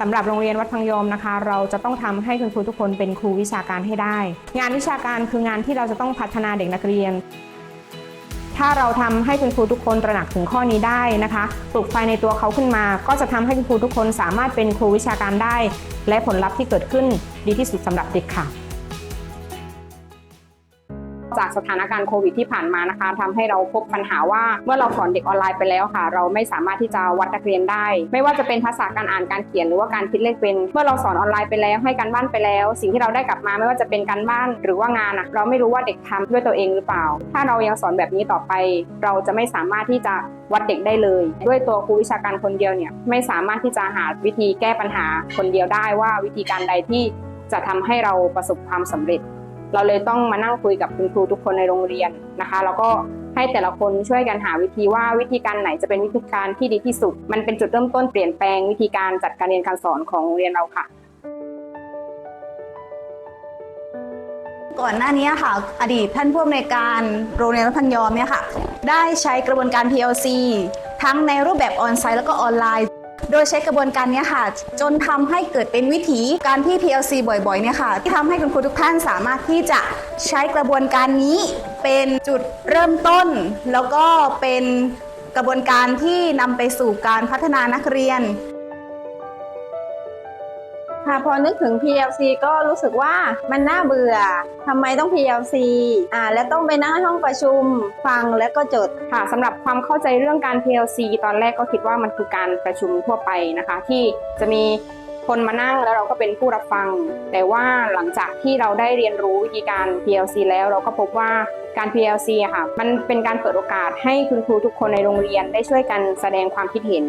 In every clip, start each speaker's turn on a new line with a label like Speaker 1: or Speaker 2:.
Speaker 1: สำหรับโรงเรียนวัดพังยมนะคะ เราจะต้องทำให้คุณครูทุกคนเป็นครูวิชาการให้ได้ งานวิชาการคืองานที่เราจะต้องพัฒนาเด็กนักเรียน ถ้าเราทำให้คุณครูทุกคนตระหนักถึงข้อนี้ได้นะคะปลูกไฟในตัวเขาขึ้นมา ก็จะทำให้คุณครูทุกคนสามารถเป็นครูวิชาการได้ และผลลัพธ์ที่เกิดขึ้นดีที่สุดสำหรับเด็กค่ะ จากสถานการณ์โควิดที่ผ่านมานะคะทำให้เราพบปัญหาว่าเมื่อเราสอนเด็กออนไลน์ไปแล้วค่ะ เราไม่สามารถที่จะวัดนักเรียนได้ ไม่ว่าจะเป็นทักษะการอ่านการเขียนหรือว่าการคิดเลขเป็น เมื่อเราสอนออนไลน์ไปแล้วให้การบ้านไปแล้ว สิ่งที่เราได้กลับมาไม่ว่าจะเป็นการบ้านหรือว่างานอะเราไม่รู้ว่าเด็กทำด้วยตัวเองหรือเปล่า ถ้าเรายังสอนแบบนี้ต่อไป เราจะไม่สามารถที่จะวัดเด็กได้เลย ด้วยตัวครูวิชาการคนเดียวเนี่ยไม่สามารถที่จะหาวิธีแก้ปัญหาคนเดียวได้ว่าวิธีการใดที่จะทำให้เราประสบความสำเร็จ เราเลยต้องมานั่งคุยกับคุณครูทุกคนในโรงเรียนนะคะ แล้วก็ให้แต่ละคนช่วยกันหาวิธีว่าวิธีการไหนจะเป็นวิธีการที่ดีที่สุด มันเป็นจุดเริ่มต้นเปลี่ยนแปลงวิธีการจัดการเรียนการสอนของโรงเรียนเราค่ะ
Speaker 2: ก่อนหน้านี้ค่ะ อดีตท่านผู้อำนวยการโรงเรียนวัดพันยอมเนี่ยค่ะ ได้ใช้กระบวนการ PLC ทั้งในรูปแบบออนไซต์แล้วก็ออนไลน์ โดยใช้กระบวนการนี้ค่ะ จนทำให้เกิดเป็นวิถีการที่ PLC บ่อยๆเนี่ยค่ะ ที่ทำให้คุณครูทุกท่านสามารถที่จะใช้กระบวนการนี้เป็นจุดเริ่มต้น แล้วก็เป็นกระบวนการที่นำไปสู่การพัฒนานักเรียน
Speaker 3: ค่ะพอนึกถึง PLC ก็รู้สึกว่ามันน่าเบื่อทำไมต้อง PLC อ่าและต้องไปนั่งในห้องประชุมฟังแล้วก็จด
Speaker 1: ค่ะสำหรับความเข้าใจเรื่องการ PLC ตอนแรกก็คิดว่ามันคือการประชุมทั่วไปนะคะ ที่จะมีคนมานั่งแล้วเราก็เป็นผู้รับฟัง แต่ว่าหลังจากที่เราได้เรียนรู้วิธีการ PLC แล้วเราก็พบว่าการ PLC อะค่ะ มันเป็นการเปิดโอกาสให้คุณครูทุกคนในโรงเรียนได้ช่วยกันแสดงความคิดเห็น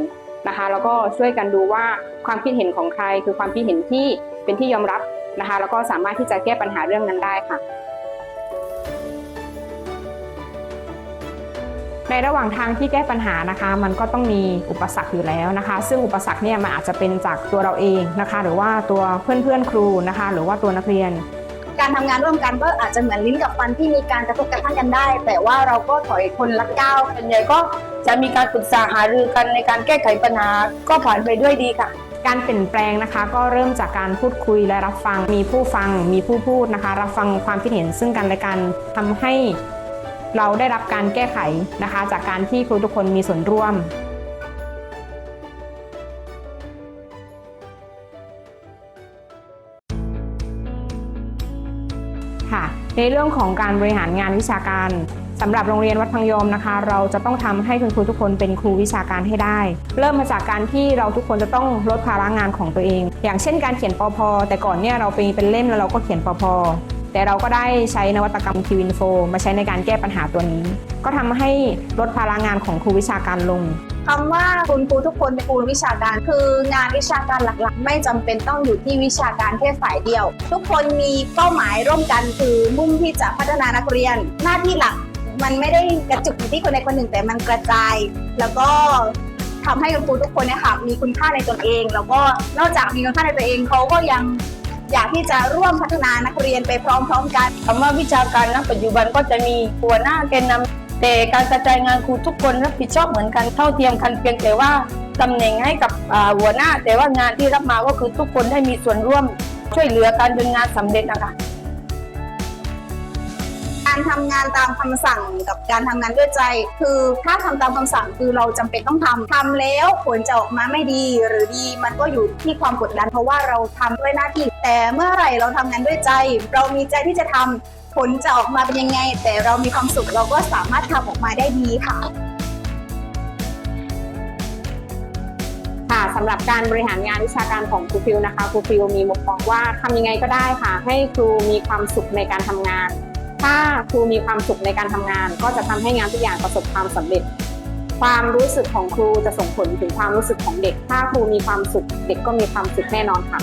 Speaker 1: นะคะ แล้วก็ช่วยกันดูว่าความคิดเห็นของใคร คือความคิดเห็นที่เป็นที่ยอมรับนะคะ แล้วก็สามารถที่จะแก้ปัญหาเรื่องนั้นได้ค่ะในระหว่างทางที่แก้ปัญหานะคะ มันก็ต้องมีอุปสรรคอยู่แล้วนะคะ ซึ่งอุปสรรคเนี่ยมันอาจจะเป็นจากตัวเราเองนะคะ หรือว่าตัวเพื่อนๆครูนะคะ หรือว่าตัวนักเรียน
Speaker 2: การทำงานร่วมกันก็อาจจะเหมือนลิ้นกับฟันที่มีการกระทบกระทั่งกันได้ แต่ว่าเราก็ถอยคนละก้าว
Speaker 4: ส่วนใหญ่ก็ จะมีการปรึกษาหารือกันในการแก้ไขปัญหาก็ผ่านไปด้วยดีค่ะ
Speaker 1: การเปลี่ยนแปลงนะคะ ก็เริ่มจากการพูดคุยและรับฟัง มีผู้ฟัง มีผู้พูดนะคะ รับฟังความคิดเห็นซึ่งกันและกันทำให้เราได้รับการแก้ไขนะคะ จากการที่ครูทุกคนมีส่วนร่วมค่ะในเรื่องของการบริหารงานวิชาการ สำหรับโรงเรียนวัดพังยมนะคะ เราจะต้องทำให้คุณครูทุกคนเป็นครูวิชาการให้ได้ เริ่มมาจากการที่เราทุกคนจะต้องลดภาระงานของตัวเอง อย่างเช่นการเขียนปอพแต่ก่อนเนี่ยเราไปเป็นเล่มแล้วเราก็เขียนปอพแต่เราก็ได้ใช้นวัตกรรมคิวินโฟมาใช้ในการแก้ปัญหาตัวนี้ ก็ทำให้ลดภาระงานของครูวิชาการลง
Speaker 2: คำว่าคุณครูทุกคนเป็นครูวิชาการ คืองานวิชาการหลักๆ ไม่จำเป็นต้องอยู่ที่วิชาการแค่ฝ่ายเดียว ทุกคนมีเป้าหมายร่วมกันคือมุ่งที่จะพัฒนานักเรียน หน้าที่หลัก มันไม่ได้กระจุกอยู่ที่คนใดคนหนึ่งแต่มันกระจาย แล้วก็ทำให้คุณครูทุกคนเนี่ยค่ะมีคุณค่าในตนเอง แล้วก็นอกจากมีคุณค่าในตัวเองเขาก็ยังอยากที่จะร่วมพัฒนานักเรียนไปพร้อมๆ กัน
Speaker 4: คำว่าวิชาการณปัจจุบันก็จะมีหัวหน้าแกนนำแต่การกระจายงานครูทุกคนรับผิดชอบเหมือนกันเท่าเทียมกันเพียงแต่ว่าตำแหน่งให้กับหัวหน้า แต่ว่างานที่รับมาก็คือทุกคนได้มีส่วนร่วมช่วยเหลือการจนงานสำเร็จนะคะ
Speaker 2: การทำงานตามคำสั่งกับการทำงานด้วยใจ คือถ้าทำตามคำสั่งคือเราจำเป็นต้องทำทำแล้วผลจะออกมาไม่ดีหรือดีมันก็อยู่ที่ความกดดันเพราะว่าเราทำด้วยหน้าที่ แต่เมื่อไหร่เราทำงานด้วยใจ เรามีใจที่จะทำผลจะออกมาเป็นยังไง แต่เรามีความสุขเราก็สามารถทำออกมาได้ดีค่ะ
Speaker 1: ค่ะสำหรับการบริหารงานวิชาการของครูฟิวนะคะครูฟิวมีมุมมองว่าทำยังไงก็ได้ค่ะ ให้ครูมีความสุขในการทำงาน ถ้าครูมีความสุขในการทำงาน ก็จะทำให้งานทุกอย่างประสบความสำเร็จ ความรู้สึกของครูจะส่งผลถึงความรู้สึกของเด็ก ถ้าครูมีความสุขเด็กก็มีความสุขแน่นอนค่ะ